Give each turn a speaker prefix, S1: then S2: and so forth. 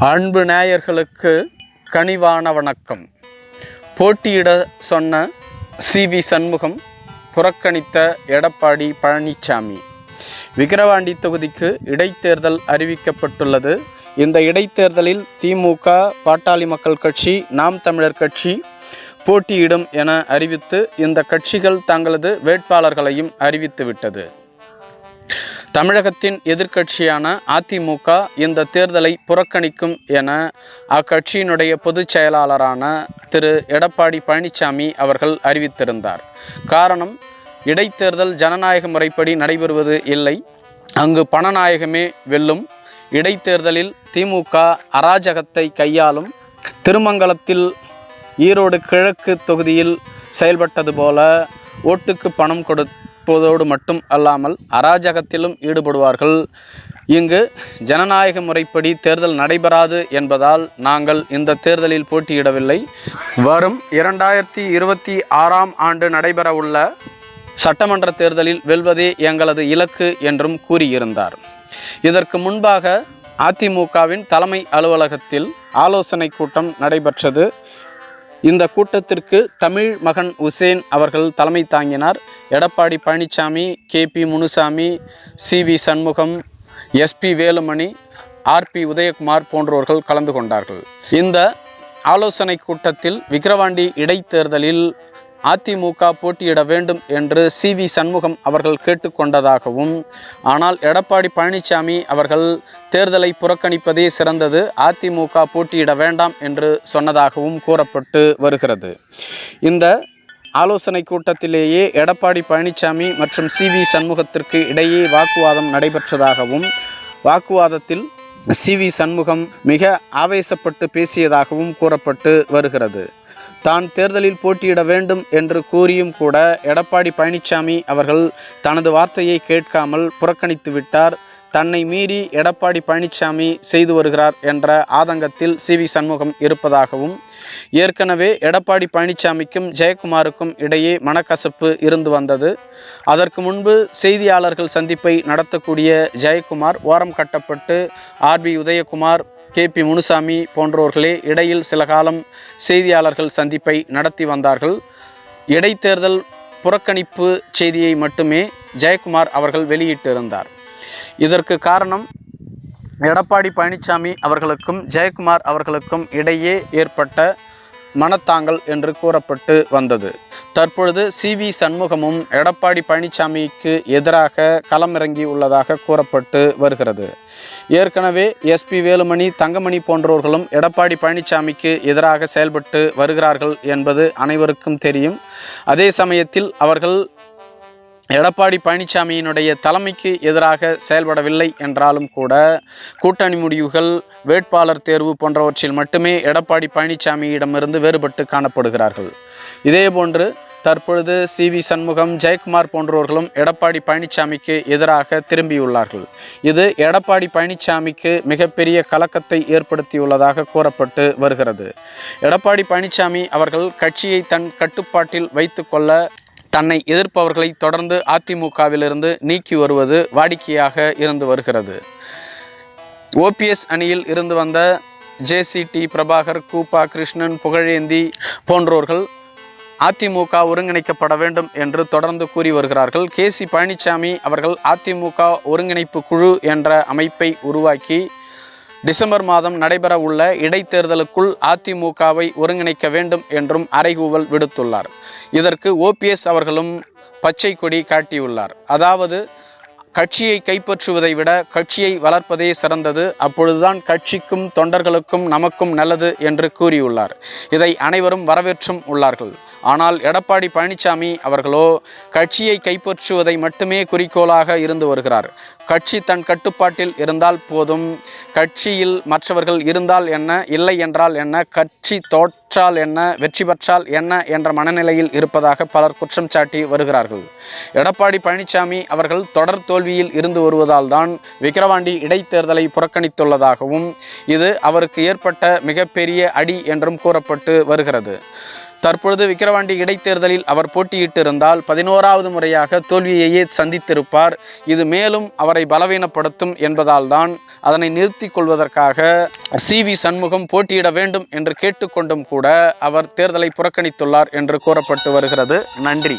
S1: அன்பு நேயர்களுக்கு கனிவான வணக்கம். போட்டியிட சொன்ன சி. வி. சண்முகம் புறக்கணித்த எடப்பாடி பழனிசாமி விக்கிரவாண்டி தொகுதிக்கு இடைத்தேர்தல் அறிவிக்கப்பட்டுள்ளது. இந்த இடைத்தேர்தலில் திமுக பாட்டாளி மக்கள் கட்சி நாம் தமிழர் கட்சி போட்டியிடும் என அறிவித்து இந்த கட்சிகள் தங்களது வேட்பாளர்களையும் அறிவித்துவிட்டது தமிழகத்தின் எதிர்க்கட்சியான அதிமுக இந்த தேர்தலை புறக்கணிக்கும் என அக்கட்சியினுடைய பொதுச் செயலாளரான திரு. எடப்பாடி பழனிசாமி அவர்கள் அறிவித்திருந்தார். காரணம் இடைத்தேர்தல் ஜனநாயக முறைப்படி நடைபெறுவது இல்லை. அங்கு பணநாயகமே வெல்லும். இடைத்தேர்தலில் திமுக அராஜகத்தை கையாளும். திருமங்கலத்தில் ஈரோடு கிழக்கு தொகுதியில் செயல்பட்டது போல ஓட்டுக்கு பணம் கொடு கொடுப்பதோடு மட்டும் அல்லாமல் அராஜகத்திலும் ஈடுபடுவார்கள். இங்கு ஜனநாயக முறைப்படி தேர்தல் நடைபெறாது என்பதால் நாங்கள் இந்த தேர்தலில் போட்டியிடவில்லை. வரும் இரண்டாயிரத்தி இருபத்தி ஆறாம் ஆண்டு நடைபெறவுள்ள சட்டமன்ற தேர்தலில் வெல்வதே எங்களது இலக்கு என்றும் கூறியிருந்தார். இதற்கு முன்பாக அதிமுகவின் தலைமை அலுவலகத்தில் ஆலோசனை கூட்டம் நடைபெற்றது. இந்த கூட்டத்திற்கு தமிழ் மகன் உசேன் அவர்கள் தலைமை தாங்கினார். Edappadi Palaniswami K P Munusamy C V Shanmugam SP Velumani RP Udayakumar போன்றோர்கள் கலந்து கொண்டார்கள். இந்த ஆலோசனை கூட்டத்தில் விக்கிரவாண்டி இடைத்தேர்தலில் அதிமுக போட்டியிட வேண்டும் என்று சி வி சண்முகம் அவர்கள் கேட்டுக்கொண்டதாகவும் ஆனால் எடப்பாடி பழனிசாமி அவர்கள் தேர்தலை புறக்கணிப்பதே சிறந்தது அதிமுக போட்டியிட வேண்டாம் என்று சொன்னதாகவும் கூறப்பட்டு வருகிறது. இந்த ஆலோசனை கூட்டத்திலேயே எடப்பாடி பழனிசாமி மற்றும் சி வி சண்முகத்திற்கு இடையே வாக்குவாதம் நடைபெற்றதாகவும் வாக்குவாதத்தில் சி வி சண்முகம் மிக ஆவேசப்பட்டு பேசியதாகவும் கூறப்பட்டு வருகிறது. தான் தேர்தலில் போட்டியிட வேண்டும் என்று கூறியும் கூட எடப்பாடி பழனிசாமி அவர்கள் தனது வார்த்தையை கேட்காமல் புறக்கணித்து விட்டார். தன்னை மீறி எடப்பாடி பழனிசாமி செய்து வருகிறார் என்ற ஆதங்கத்தில் சி. வி. சண்முகம் இருப்பதாகவும் ஏற்கனவே எடப்பாடி பழனிசாமிக்கும் ஜெயக்குமாருக்கும் இடையே மனக்கசப்பு இருந்து வந்தது. அதற்கு முன்பு செய்தியாளர்கள் சந்திப்பை நடத்தக்கூடிய ஜெயக்குமார் ஓரம் கட்டப்பட்டு RP Udayakumar K P Munusamy போன்றோர்களே இடையில் சில காலம் செய்தியாளர்கள் சந்திப்பை நடத்தி வந்தார்கள். இடைத்தேர்தல் புறக்கணிப்பு செய்தியை மட்டுமே ஜெயக்குமார் அவர்கள் வெளியிட்டிருந்தார். இதற்கு காரணம் எடப்பாடி பழனிசாமி அவர்களுக்கும் ஜெயக்குமார் அவர்களுக்கும் இடையே ஏற்பட்ட மனத்தாங்கல் என்று கூறப்பட்டு வந்தது. தற்பொழுது சி. வி. சண்முகமும் எடப்பாடி பழனிசாமிக்கு எதிராக களமிறங்கி உள்ளதாக கூறப்பட்டு வருகிறது. ஏற்கனவே எஸ்பி வேலுமணி தங்கமணி போன்றோர்களும் எடப்பாடி பழனிசாமிக்கு எதிராக செயல்பட்டு வருகிறார்கள் என்பது அனைவருக்கும் தெரியும். அதே சமயத்தில் அவர்கள் எடப்பாடி பழனிசாமியினுடைய தலைமைக்கு எதிராக செயல்படவில்லை என்றாலும் கூட கூட்டணி முடிவுகள் வேட்பாளர் தேர்வு போன்றவற்றில் மட்டுமே எடப்பாடி பழனிசாமியிடமிருந்து வேறுபட்டு காணப்படுகிறார்கள். இதேபோன்று தற்பொழுது சி. வி. சண்முகம் ஜெயக்குமார் போன்றவர்களும் எடப்பாடி பழனிசாமிக்கு எதிராக திரும்பியுள்ளார்கள். இது எடப்பாடி பழனிசாமிக்கு மிகப்பெரிய கலக்கத்தை ஏற்படுத்தியுள்ளதாக கூறப்பட்டு வருகிறது. எடப்பாடி பழனிசாமி அவர்கள் கட்சியை தன் கட்டுப்பாட்டில் வைத்துக்கொள்ள தன்னை எதிர்ப்பவர்களை தொடர்ந்து அதிமுகவிலிருந்து நீக்கி வருவது வாடிக்கையாக இருந்து வருகிறது. ஓபிஎஸ் அணியில் இருந்து வந்த ஜேசிடி பிரபாகர் கூப்பா கிருஷ்ணன் புகழேந்தி போன்றோர்கள் அதிமுக ஒருங்கிணைக்கப்பட வேண்டும் என்று தொடர்ந்து கூறி வருகிறார்கள். கே சி பழனிசாமி அவர்கள் அதிமுக ஒருங்கிணைப்பு குழு என்ற அமைப்பை உருவாக்கி டிசம்பர் மாதம் நடைபெற உள்ள இடைத்தேர்தலுக்குள் அதிமுகவை ஒருங்கிணைக்க வேண்டும் என்றும் அறைகூவல் விடுத்துள்ளார். இதற்கு ஓபிஎஸ் அவர்களும் பச்சை கொடி காட்டியுள்ளார். அதாவது கட்சியை கைப்பற்றுவதை விட கட்சியை வளர்ப்பதே சிறந்தது. அப்பொழுதுதான் கட்சிக்கும் தொண்டர்களுக்கும் நமக்கும் நல்லது என்று கூறியுள்ளார். இதை அனைவரும் வரவேற்றும் உள்ளார்கள். ஆனால் எடப்பாடி பழனிசாமி அவர்களோ கட்சியை கைப்பற்றுவதை மட்டுமே குறிக்கோளாக இருந்து வருகிறார். கட்சி தன் கட்டுப்பாட்டில் இருந்தால் போதும். கட்சியில் மற்றவர்கள் இருந்தால் என்ன இல்லை என்றால் என்ன கட்சி தோற்றால் என்ன வெற்றி பெற்றால் என்ன என்ற மனநிலையில் இருப்பதாக பலர் குற்றம் சாட்டி வருகிறார்கள். எடப்பாடி பழனிசாமி அவர்கள் தொடர் தோல்வியில் இருந்து வருவதால் தான் விக்கிரவாண்டி இடைத்தேர்தலை புறக்கணித்துள்ளதாகவும் இது அவருக்கு ஏற்பட்ட மிகப்பெரிய அடி என்றும் கூறப்பட்டு வருகிறது. தற்பொழுது விக்கிரவாண்டி இடைத்தேர்தலில் அவர் போட்டியிட்டிருந்தால் பதினோராவது முறையாக தோல்வியையே சந்தித்திருப்பார். இது மேலும் அவரை பலவீனப்படுத்தும் என்பதால் தான் அதனை நிறுத்திக் கொள்வதற்காக சி வி சண்முகம் போட்டியிட வேண்டும் என்று கேட்டுக்கொண்டும் கூட அவர் தேர்தலை புறக்கணித்துள்ளார் என்று கூறப்பட்டு வருகிறது. நன்றி.